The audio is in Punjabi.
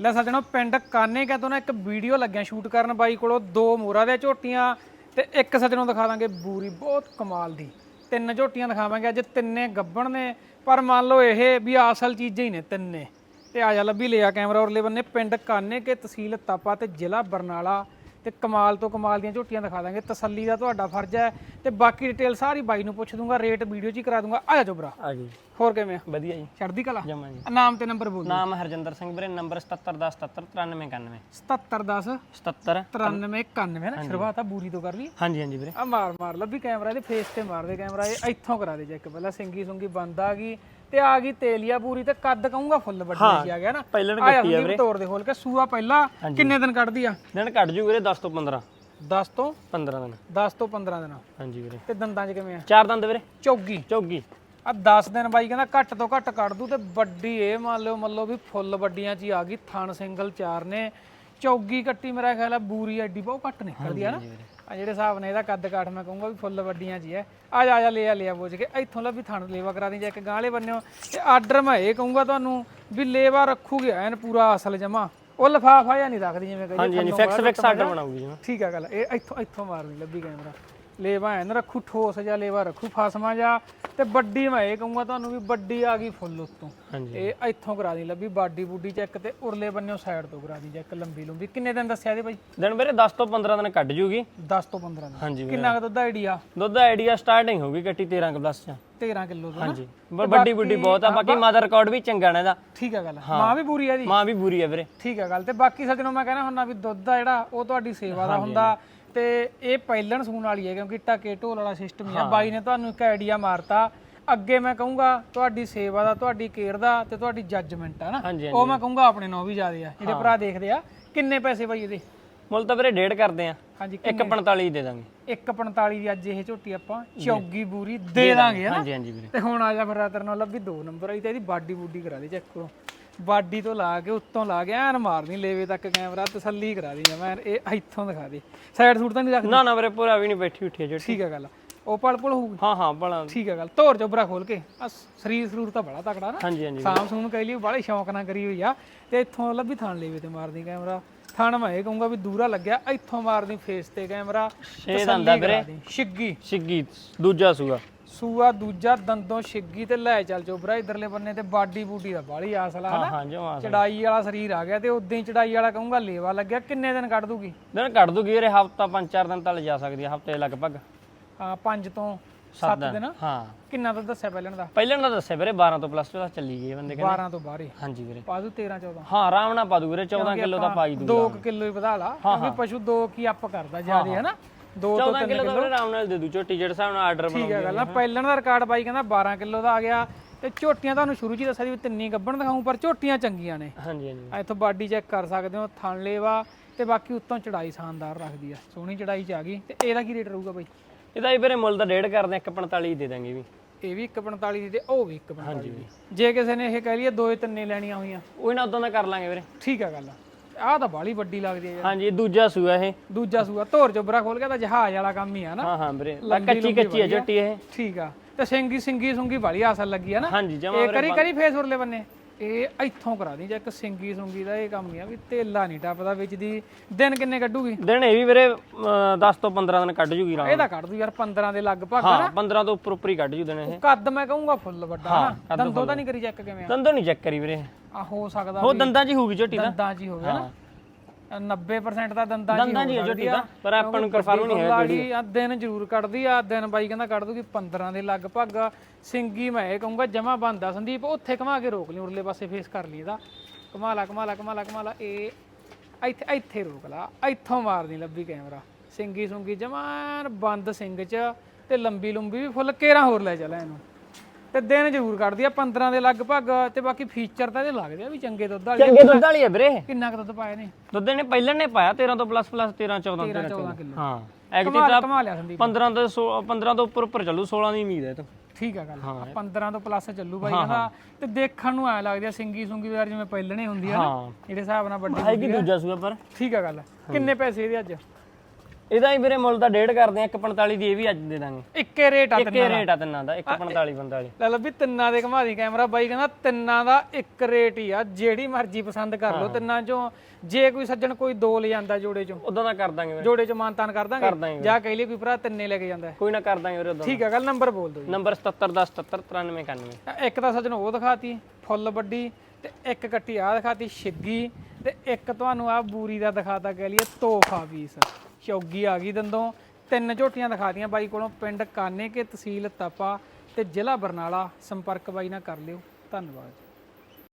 ਲੈ ਸੱਜਣੋ, ਪਿੰਡ ਕਾਨੇਕਾ ਤੋਂ ਨਾ ਇੱਕ ਵੀਡੀਓ ਲੱਗਿਆ ਸ਼ੂਟ ਕਰਨ ਬਾਈ ਕੋਲੋਂ, ਦੋ ਮੋਰਾ ਦੇ ਝੋਟੀਆਂ ਤੇ ਇੱਕ ਸੱਜਣੋਂ ਦਿਖਾ ਦਾਂਗੇ ਬੂਰੀ, ਬਹੁਤ ਕਮਾਲ ਦੀ। ਤਿੰਨ ਝੋਟੀਆਂ ਦਿਖਾਵਾਂਗੇ, ਅੱਜ ਤਿੰਨੇ ਗੱਬਣ ਨੇ, ਪਰ ਮੰਨ ਲਓ ਇਹ ਵੀ ਅਸਲ ਚੀਜ਼ਾਂ ਹੀ ਨੇ ਤਿੰਨੇ। ਤੇ ਆ ਜਾ ਲੱਭੀ, ਲਿਆ ਕੈਮਰਾ ਉਰਲੇ ਬੰਨੇ, ਪਿੰਡ ਕਾਨੇਕੇ ਤਹਿਸੀਲ ਤਾਪਾ ਤੇ ਜ਼ਿਲ੍ਹਾ ਬਰਨਾਲਾ। ਤੇ ਕਮਾਲ ਤੋਂ ਕਮਾਲ ਦੀਆਂ ਝੋਟੀਆਂ ਦਿਖਾ ਦਾਂਗੇ। ਤਸੱਲੀ ਦਾ ਤੁਹਾਡਾ ਫਰਜ਼ ਹੈ ਤੇ ਬਾਕੀ ਡਿਟੇਲ ਸਾਰੀ ਬਾਈ ਨੂੰ ਪੁੱਛ ਦੂੰਗਾ ਰੇਟ ਵੀਡੀਓ 'ਚ ਹੀ ਕਰਾ ਦੂੰਗਾ। ਆ ਜਾ ਜੋਬਰਾ ਆ ਜੀ। ਹੋਰ ਕਿਵੇਂ ਆ? ਵਧੀਆ ਜੀ। ਚੜ੍ਹਦੀ ਕਲਾ? ਜਮਾ ਜੀ। ਨਾਮ ਤੇ ਨੰਬਰ ਬੋਲ ਨਾਮ ਹਰਜਿੰਦਰ ਸਿੰਘ ਵੀਰੇ ਨੰਬਰ 7710793991 7710 77 9391 ਨਾ? ਸ਼ੁਰੂਆਤ ਆ ਬੂਰੀ ਤੋਂ ਕਰ ਲਈ। ਹਾਂਜੀ ਹਾਂਜੀ ਵੀਰੇ। ਆ ਮਾਰ ਮਾਰ ਲੱਭੀ ਕੈਮਰਾ ਇਹਦੇ ਫੇਸ ਤੇ ਮਾਰ ਦੇ ਕੈਮਰਾ ਇਹ ਇੱਥੋਂ ਕਰਾ ਦੇ ਚੈੱਕ ਪਹਿਲਾਂ। ਸਿੰਗੀ ਸੁੰਗੀ ਬੰਦ ਆ ਗਈ। ਤੇ ਆ ਗਈ ਤੇਲੀਆ ਪੂਰੀ ਤੇ ਕੱਦ ਕਹੂੰਗਾ ਫੁੱਲ ਵੱਡੀ ਜੀ ਆ ਗਿਆ ਨਾ। ਪਹਿਲਣ ਆ ਜਾਂਦੀ ਵੀ ਤੋੜ ਦੇ ਖੋਲ ਕੇ। ਸੂਆ ਪਹਿਲਾਂ ਕਿੰਨੇ ਦਿਨ ਕੱਢਦੀ ਆ? ਦਿਨ ਘਟ ਜੂ ਵੀਰੇ 10 ਤੋਂ 15 10 ਤੋਂ 15 ਦਿਨ। 10 ਤੋਂ 15 ਦਿਨ। ਹਾਂਜੀ ਵੀਰੇ। ਤੇ ਦੰਦਾਂ 'ਚ ਕਿਵੇਂ ਆ? ਚਾਰ ਦੰਦ ਵੀਰੇ। ਚੌਗੀ। ਚੌਗੀ। ਆ 10 ਦਿਨ ਬਾਈ ਕਹਿੰਦਾ ਘੱਟ ਤੋਂ ਘੱਟ ਕੱਢ ਦੂ ਤੇ ਵੱਡੀ ਇਹ ਮੰਨ ਲਿਓ ਮੰਨ ਲਓ ਵੀ ਫੁੱਲ ਵੱਡੀਆਂ 'ਚ ਹੀ ਆ ਗਈ ਥਣ ਸਿੰਗਲ ਚਾਰ ਨੇ। ਚੌਗੀ ਕੱਟੀ ਮੇਰਾ ਖਿਆਲ ਆ ਬੂਰੀ ਐਡੀ ਬਹੁਤ ਘੱਟ ਨਿਕਲਦੀ ਆ ਨਾ। ਆ ਜਿਹੜੇ ਹਿਸਾਬ ਨੇ ਇਹਦਾ ਕੱਦ ਕਾਠ ਮੈਂ ਕਹੂੰਗਾ ਵੀ ਫੁੱਲ ਵੱਡੀਆਂ ਹੀ ਹੈ ਆ ਜਾ ਆ ਜਾ ਲਿਆ ਲਿਆ ਬੋਝ ਕੇ। ਇੱਥੋਂ ਲੱਭੀ ਥਣ ਲੇਵਾ ਕਰਾ ਦੀ ਜਾਂ ਇੱਕ ਗਾਂਲੇ ਬੰਨਿਓ। ਤੇ ਆਰਡਰ ਮੈਂ ਇਹ ਕਹੂੰਗਾ ਤੁਹਾਨੂੰ ਵੀ ਲੇਵਾ ਰੱਖੂਗੇ ਐਨ ਪੂਰਾ ਅਸਲ ਜਮਾ। ਉਹ ਲਫਾਫਾ ਜਾਂ ਨਹੀਂ ਰੱਖਦੀ ਜਿਵੇਂ ਕਹੀ ਹਾਂਜੀ ਹਾਂਜੀ ਫਿਕਸ ਫਿਕਸ ਆਰਡਰ ਬਣਾਉਗੀ ਜੀ ਠੀਕ ਆ ਗੱਲ ਇਹ ਇੱਥੋਂ ਇੱਥੋਂ ਮਾਰਨੀ ਲੱਭੀ ਕੈਮਰਾ ਲੇਵਾ ਐਨ ਰੱਖੂ ਠੋਸ ਜਾਂ ਲੇਵਾ ਰੱਖੂ ਫਸਮਾ ਜਾਂ ਤੇ ਵੱਡੀ ਮੈਂ ਇਹ ਕਹੂੰਗਾ ਤੁਹਾਨੂੰ ਵੀ ਵੱਡੀ ਆ ਗਈ ਫੁੱਲ ਉੱਤੋਂ। ਇਹ ਇੱਥੋਂ ਕਰਾ ਦੀ ਲੱਭੀ ਬਾਡੀ ਬੂਡੀ ਚੈੱਕ ਤੇ ਉਰਲੇ ਬੰਨਿਓ ਸਾਈਡ ਤੋਂ ਕਰਾ ਦੀ ਚੈੱਕ ਲੰਬੀ ਲੰਬੀ। ਕਿੰਨੇ ਦਿਨ ਦੱਸਿਆ ਇਹਦੇ ਬਾਈ? ਦਿਨ ਵੀਰੇ 10 ਤੋਂ 15 ਦਿਨ ਕੱਢ ਜੂਗੀ। 10 ਤੋਂ 15 ਦਿਨ। ਹਾਂਜੀ ਕਿੰਨਾ ਕੁ ਦੁੱਧ ਆਈਡੀਆ ਦੁੱਧ ਆਈਡੀਆ ਸਟਾਰਟਿੰਗ ਹੋਊਗੀ ਕੱਟੀ 13 ਪਲੱਸ ਚ। 13 ਕਿਲੋ ਦਾ? ਹਾਂਜੀ। ਵੱਡੀ ਬੁੱਢੀ ਬਹੁਤ ਆ ਬਾਕੀ ਮਦਰ ਰਿਕਾਰਡ ਵੀ ਚੰਗਾ ਨਾ ਇਹਦਾ। ਠੀਕ ਆ ਗੱਲ। ਮਾਂ ਵੀ ਪੂਰੀ ਆ ਦੀ ਮਾਂ ਵੀ ਬੁਰੀ ਆ ਵੀਰੇ। ਠੀਕ ਆ ਗੱਲ। ਤੇ ਬਾਕੀ ਸੱਜਣੋ ਮੈਂ ਕਹਿੰਦਾ ਹੁੰਨਾ ਵੀ ਦੁੱਧ ਆ ਜਿਹੜਾ ਉਹ ਤੁਹਾਡੀ ਸੇਵਾ ਦਾ ਹੁੰਦਾ। ਤੇ ਇਹ ਪਹਿਲਣ ਸੂਣ ਵਾਲੀ ਹੈ ਕਿਉਂਕਿ ਟਕੇ ਢੋਲ ਵਾਲਾ ਸਿਸਟਮ ਹੀ ਬਾਈ ਨੇ ਤੁਹਾਨੂੰ ਇੱਕ ਆਈਡੀਆ ਮਾਰਤਾ। ਅੱਗੇ ਮੈਂ ਕਹੂੰਗਾ ਤੁਹਾਡੀ ਸੇਵਾ ਦਾ ਤੁਹਾਡੀ ਕੇਅਰ ਦਾ ਤੇ ਤੁਹਾਡੀ ਜੱਜਮੈਂਟ ਆ ਨਾ। ਉਹ ਮੈਂ ਕਹੂੰਗਾ ਆਪਣੇ ਨੋ ਵੀ ਜ਼ਿਆਦੇ ਆ। ਜਿਹੜੇ ਭਰਾ ਦੇਖਦੇ ਆ ਕਿੰਨੇ ਪੈਸੇ ਬਾਈ ਇਹਦੇ? ਮੁੱਲ ਤਾਂ ਵੀਰੇ ਡੇਢ ਕਰਦੇ ਆ। ਹਾਂਜੀ 145 ਦੇ ਦਾਂਗੇ। 145 ਦੀ ਅੱਜ ਇਹ ਝੋਟੀ ਆਪਾਂ ਚੌਗੀ ਬੂਰੀ ਦੇ ਦਾਂਗੇ। ਹਾਂਜੀ ਹਾਂਜੀ ਵੀਰੇ। ਤੇ ਹੁਣ ਆ ਜਾ ਫਿਰ ਤੇਰੇ ਨਾਲ ਲੱਭੀ ਦੋ ਨੰਬਰ ਆਈ ਤੇ ਇਹਦੀ ਬਾਡੀ ਬੂਡੀ ਕਰਾ ਦੇ ਚੈੱਕ ਕਰੋ। ਬਾਡੀ ਤੋਂ ਲਾ ਕੇ ਉੱਤੋਂ ਲਾ ਕੇ ਐਨ ਮਾਰਨੀ ਲੇਵੇ ਤੱਕ ਕੈਮਰਾ ਤਸੱਲੀ ਕਰਾ ਦੀ ਮੈਂ ਇਹ ਇੱਥੋਂ ਦਿਖਾ ਦੇ। ਸਾਈਡ ਸੂਟ ਤਾਂ ਨਹੀਂ ਰੱਖਦੀ? ਨਾ ਨਾ ਵੀਰੇ ਪੂਰਾ ਵੀ ਨਹੀਂ ਬੈਠੀ ਉੱਠੀ ਜੋ ਠੀਕ ਆ ਗੱਲ। ਉਹ ਪਲ ਪਲ ਹੋਊਗੀ? ਹਾਂ ਹਾਂ ਬੜਾ। ਠੀਕ ਆ ਗੱਲ। ਧੋਰ ਚੋਬਰਾ ਖੋਲ ਕੇ। ਆ ਸਰੀਰ ਸਰੂਰ ਤਾਂ ਬੜਾ ਤਕੜਾ ਨਾ। ਹਾਂਜੀ ਹਾਂਜੀ ਸਾਮ ਸੂਮ ਕਹੀ ਲਈ ਬਾਲੇ ਸ਼ੌਂਕ ਨਾਲ ਕਰੀ ਹੋਈ ਆ। ਤੇ ਇੱਥੋਂ ਲੱਭੀ ਥਾਣ ਲੇਵੇ ਤੇ ਮਾਰਦੀ ਕੈਮਰਾ। ਥਾਣ ਮੈਂ ਇਹ ਕਹੂੰਗਾ ਵੀ ਦੂਰਾ ਲੱਗਿਆ ਇੱਥੋਂ ਮਾਰਦੀ ਫੇਸ ਤੇ ਕੈਮਰਾ। ਛੇ ਦੰਦ ਵੀਰੇ। ਛਿੱਗੀ ਸਿੱਗੀ ਦੂਜਾ ਸੂਆ। ਸੂਆ ਦੂਜਾ ਦੰਦੋਂ ਛਿੱਗੀ ਤੇ ਲੈ ਚੱਲ ਚੋਬਰਾ ਇਧਰਲੇ ਬੰਨੇ ਤੇ ਬਾਡੀ ਬੂਡੀ ਦਾ ਬਾਲੀ ਆਸਲਾ ਹਾਂ ਹਾਂ ਜਮਾ ਚੜਾਈ ਵਾਲਾ ਸਰੀਰ ਆ ਗਿਆ ਤੇ ਉਦਾਂ ਹੀ ਚੜਾਈ ਵਾਲਾ ਕਹੂੰਗਾ ਲੇਵਾ ਲੱਗਿਆ ਕਿੰਨੇ ਦਿਨ ਕੱਢ ਦੂਗੀ? ਦਿਨ ਕੱਢ ਦੂਗੀ ਵੀਰੇ ਹਫਤਾ ਪੰਜ ਚਾਰ ਦਿਨ ਤੱਕ ਜਾ ਸਕਦੀ ਹੈ ਹਫ਼ਤੇ ਲਗਭਗ। ਹਾਂ 5 ਤੋਂ 7 7 ਦਿਨ ਹਾਂ। ਕਿੰਨਾ ਤਾਂ ਦੱਸਿਆ ਪਹਿਲਾਂ ਦਾ? ਪਹਿਲਾਂ ਤਾਂ ਦੱਸਿਆ ਵੀਰੇ 12 ਤੋਂ ਪਲੱਸ 2 ਤੱਕ ਚੱਲੀ ਗਈ ਬੰਦੇ ਕਹਿੰਦੇ। 12 ਤੋਂ ਬਾਹਰ। ਹੀ ਹਾਂਜੀ ਵੀਰੇ। ਪਾਦੂ 13 14 ਹਾਂ ਆਰਾਮ ਨਾਲ ਪਾ ਦੂ ਵੀਰੇ 14 ਕਿਲੋ ਦਾ ਪਾਈ ਦੂ 2 ਕਿਲੋ ਹੀ ਵਧਾ ਲਾ ਕਿਉਂਕਿ ਪਸ਼ੂ 2 ਕੀ ਅੱਪ ਕਰਦਾ ਜਿਆਦੇ ਹੈ ਨਾ 2 ਤੋਂ 14 ਕਿਲੋ ਦਾ ਵੀਰੇ ਆਰਾਮ ਨਾਲ ਦੇ ਦੂ ਝੋਟੀ ਜਿਹੜੇ ਹਿਸਾਬ ਨਾਲ ਆਰਡਰ ਠੀਕ ਬਣਾਉਂਦੀ ਹੈ ਗੱਲ ਆ ਪਹਿਲਾਂ ਦਾ ਰਿਕਾਰਡ ਬਾਈ ਕਹਿੰਦਾ 12 ਕਿਲੋ ਦਾ ਆ ਗਿਆ। ਤੇ ਝੋਟੀਆਂ ਤੁਹਾਨੂੰ ਸ਼ੁਰੂ ਚ ਦੱਸਿਆ ਵੀ ਤਿੰਨੀ ਗੱਬਣ ਦਿਖਾਉਂ ਪਰ ਝੋਟੀਆਂ ਚੰਗੀਆਂ ਨੇ। ਹਾਂਜੀ ਹਾਂਜੀ। ਆ ਇੱਥੋਂ ਬਾਡੀ ਚੈੱਕ ਕਰ ਸਕਦੇ ਹੋ ਥਣ ਲੇਵਾ ਤੇ ਬਾਕੀ ਉੱਤੋਂ ਚੜਾਈ ਸ਼ਾਨਦਾਰ ਰੱਖਦੀ ਆ। ਸੋਹਣੀ ਚੜਾਈ ਚ ਆ ਗਈ। ਤੇ ਇਹਦਾ ਕੀ ਰੇਟ ਰਹੂਗਾ ਬਾਈ? ਇਹਦਾ ਹੀ ਵੀਰੇ ਮੁੱਲ ਤਾਂ ਡੇਢ ਕਰਦੇ 145 ਦੇ ਦਾਂਗੇ ਵੀ। ਇਹ ਵੀ 145 ਦੀ ਤੇ ਉਹ ਵੀ 145 ਦੀ। ਜੇ। ਕਿਸੇ ਨੇ ਇਹ ਕਹਿ ਲਈਏ ਦੋਏ ਤਿੰਨੇ ਲੈਣੀਆਂ ਹੋਈਆਂ। ਉਹ ਨਾ ਉਦੋਂ ਦਾ ਕਰ ਲਾਂਗੇ ਵੀਰੇ। ਠੀਕ ਆ ਗੱਲ ਆਹ ਤਾਂ ਬਾਲੀ ਵੱਡੀ ਲੱਗਦੀ ਹੈ ਯਾਰ। ਹਾਂਜੀ ਇਹ ਦੂਜਾ ਸੂਆ ਇਹ। ਦੂਜਾ ਸੂਆ ਧੋਰ ਚੋਬਰਾ ਖੋਲ ਕੇ ਤਾਂ ਜਹਾਜ਼ ਵਾਲਾ ਕੰਮ ਹੀ ਆ ਨਾ। ਹਾਂ ਹਾਂ ਵੀਰੇ। ਕੱਚੀ ਕੱਚੀ ਹੈ ਝੋਟੀ ਇਹ। ਠੀਕ ਆ। ਤੇ ਸਿੰਗੀ ਸਿੰਗੀ ਸੁੰਗੀ ਬਾਲੀ ਆਸਲ ਲੱਗੀ ਆ ਨਾ। ਹਾਂਜੀ ਜਮਾ ਇਹ ਕਰੀ ਕਰੀ ਫੇਸ ਉਰਲੇ ਬੰਨੇ। ਇਹ ਇੱਥੋਂ ਕਰਾ ਦੀ ਜਾਂ ਇੱਕ ਸਿੰਗੀ ਸੁੰਗੀ ਦਾ ਇਹ ਕੰਮ ਹੀ ਆ ਵੀ ਤੇਲਾ ਨਹੀਂ ਟੱਪਦਾ ਵਿੱਚ ਦੀ। ਦਿਨ ਕਿੰਨੇ ਕੱਢੂਗੀ? ਦਿਨ ਇਹ ਵੀ ਵੀਰੇ 10 ਤੋਂ 15 ਦਿਨ ਕੱਢ ਜੂਗੀ ਆਰਾਮ। ਇਹਦਾ ਕੱਢ ਦੂ ਯਾਰ 15 ਦੇ ਲਗਭਗ ਹਾਂ 15 ਤੋਂ ਉੱਪਰ ਉੱਪਰ ਹੀ ਕੱਢ ਜੂ ਦਿਨ ਇਹ। ਕੱਦ ਮੈਂ ਕਹੂੰਗਾ ਫੁੱਲ ਵੱਡਾ ਨਾ ਦੰਦੋਂ ਤਾਂ ਨਹੀਂ ਕਰੀ ਚੈੱਕ ਕਿਵੇਂ ਆ। ਦੰਦੋਂ ਨਹੀਂ ਚੈੱਕ ਕਰੀ ਵੀਰੇ। ਆ ਹੋ ਸਕਦਾ ਉਹ ਦੰਦਾਂ 'ਚ ਹੀ ਹੋਊਗੀ ਝੋਟੀ ਦਾ? ਦੰਦਾਂ 'ਚ ਹੀ। ਹੋਵੇ ਨਾ 90% ਤਾਂ ਦੰਦਾਂ ਹੀ ਦੰਦਾਂ 'ਚ ਹੀ ਹੈ ਹੋ ਝੋਟੀ ਦਾ ਪਰ ਆਪਾਂ ਨੂੰ ਕਨਫਰਮ ਨਹੀਂ ਹੈ ਲਾੜੀ ਆ ਦਿਨ ਜ਼ਰੂਰ ਕੱਢਦੀ ਆ ਦਿਨ ਬਾਈ ਕਹਿੰਦਾ ਕੱਢ ਦੂਗੀ 15 ਦੇ ਲਗਭਗ। ਸਿੰਗੀ ਮੈਂ ਇਹ ਕਹੂੰਗਾ ਜਮਾ ਬੰਦਾ ਸੰਦੀਪ ਉੱਥੇ ਘਮਾ ਕੇ ਰੋਕ ਲਈ ਉਰਲੇ ਪਾਸੇ ਫੇਸ ਕਰ ਲਈ ਇਹਦਾ। ਕਮਾਲਾ ਕਮਾਲਾ ਕਮਾਲਾ ਕਮਾਲਾ ਇਹ ਇੱਥੇ ਇੱਥੇ ਰੋਕ ਲਾ ਇੱਥੋਂ ਮਾਰਦੀ ਲੱਭੀ ਕੈਮਰਾ। ਸਿੰਗੀ ਸੁੰਗੀ ਜਮਾਨ ਬੰਦ ਸਿੰਘ ਚ ਤੇ ਲੰਬੀ ਲੰਬੀ ਵੀ ਫੁੱਲ ਕੇਰਾ ਹੋਰ ਲੈ ਚੱਲ ਇਹਨੂੰ। ਤੇ ਦਿਨ ਜ਼ਰੂਰ ਕੱਢਦੀ ਆ 15 ਦੇ ਲਗਭਗ ਤੇ ਬਾਕੀ ਫੀਚਰ ਤਾਂ ਇਹਦੇ ਲੱਗਦੇ ਆ ਵੀ ਚੰਗੇ ਦੁੱਧ ਵਾਲੇ। ਚੰਗੇ ਦੁੱਧ ਵਾਲੀ ਹੈ ਵੀਰੇ। ਕਿੰਨਾ ਕੁ ਦੁੱਧ ਪਾਏ ਨੇ ਦੁੱਧ ਨੇ ਪਹਿਲਾਂ ਨੇ ਪਾਇਆ 13 ਤੋਂ ਪਲੱਸ ਪਲੱਸ 13 14 13 14 ਕਿਲੋ। ਹਾਂ। ਕਮਾਲ ਦਾ ਕਮਾ ਲਿਆ ਸੰਦੀਪ। 15 ਤੋਂ 16 15 ਤੋਂ ਉੱਪਰ ਉੱਪਰ ਚੱਲੂ 16 ਦੀ ਉਮੀਦ ਹੈ ਤੋਂ। ਠੀਕ ਆ ਗੱਲ। ਆ 15 ਤੋਂ ਪਲੱਸ ਚੱਲੂ ਬਾਈ ਕਹਿੰਦਾ ਤੇ ਦੇਖਣ ਨੂੰ ਐ ਲੱਗਦੀ ਆ ਸਿੰਗੀ ਸੁੰਗੀ ਵਾਰ ਜਿਵੇਂ ਪਹਿਲਣੇ ਹੁੰਦੀ ਆ ਨਾ ਜਿਹੜੇ ਹਿਸਾਬ ਨਾਲ ਵੱਡੀ ਹੈਗੀ ਦੂਜਾ ਸੂਆ ਪਰ? ਠੀਕ ਆ ਗੱਲ। ਕਿੰਨੇ ਪੈਸੇ ਇਹਦੇ ਅੱਜ? ਇਹਦਾ ਹੀ ਵੀਰੇ ਮੁੱਲ ਤਾਂ ਡੇਢ ਕਰਦੇ ਆ 145 ਦੀ ਇਹ ਵੀ ਅੱਜ ਦੇ ਦਾਂਗੇ। ਇੱਕੇ ਰੇਟ ਆ ਇੱਕੇ ਰੇਟ ਆ ਤਿੰਨਾਂ ਦਾ 145 45 ਲੈ ਲਓ ਵੀ ਤਿੰਨਾਂ ਦੇ ਘੁਮਾ ਦੀ ਕੈਮਰਾ ਬਾਈ ਕਹਿੰਦਾ ਤਿੰਨਾਂ ਦਾ ਇੱਕ ਰੇਟ ਹੀ ਆ ਜਿਹੜੀ ਮਰਜ਼ੀ ਪਸੰਦ ਕਰ ਲਓ ਤਿੰਨਾਂ ਚੋਂ ਜੇ ਕੋਈ ਸੱਜਣ ਕੋਈ ਦੋ ਲੈ ਜਾਂਦਾ ਜੋੜੇ ਚੋਂ। ਉਦੋਂ ਦਾ ਕਰ ਦਾਂਗੇ ਵੀਰੇ। ਜੋੜੇ ਚ ਮਾਨਤਾਨ ਕਰ ਦਾਂਗੇ। ਜਾਂ ਕਹਿ ਲਈ ਕੋਈ ਭਰਾ ਤਿੰਨੇ ਲੈ ਕੇ ਜਾਂਦਾ। ਕੋਈ ਨਾ ਕਰ ਦਾਂਗੇ ਵੀਰੇ ਉਦੋਂ। ਠੀਕ ਹੈ ਗੱਲ ਨੰਬਰ ਬੋਲ ਦਿਓ ਨੰਬਰ 77 10 77 93 91 ਜੀ ਇੱਕ ਤਾਂ ਸੱਜਣ ਉਹ ਦਿਖਾਤੀ ਫੁੱਲ ਵੱਡੀ ਤੇ ਇੱਕ ਕੱਟੀ ਆ ਦਿਖਾਤੀ ਛਿੱਗੀ ਤੇ ਇੱਕ ਤੁਹਾਨੂੰ ਆ ਬੂਰੀ ਦਾ ਦਿਖਾਤਾ ਕਹਿ ਲਈਏ ਤੋਹਫਾ ਪੀਸ ਚੌਗੀ ਆ ਗਈ ਦੰਦੋਂ। ਤਿੰਨ ਝੋਟੀਆਂ ਦਿਖਾਤੀਆਂ ਬਾਈ ਕੋਲੋਂ, ਪਿੰਡ ਕਾਨੇ ਕੇ ਤਹਿਸੀਲ ਤਪਾ ਤੇ ਜ਼ਿਲ੍ਹਾ ਬਰਨਾਲਾ। ਸੰਪਰਕ ਬਾਈ ਨਾਲ ਕਰ ਲਿਓ। ਧੰਨਵਾਦ।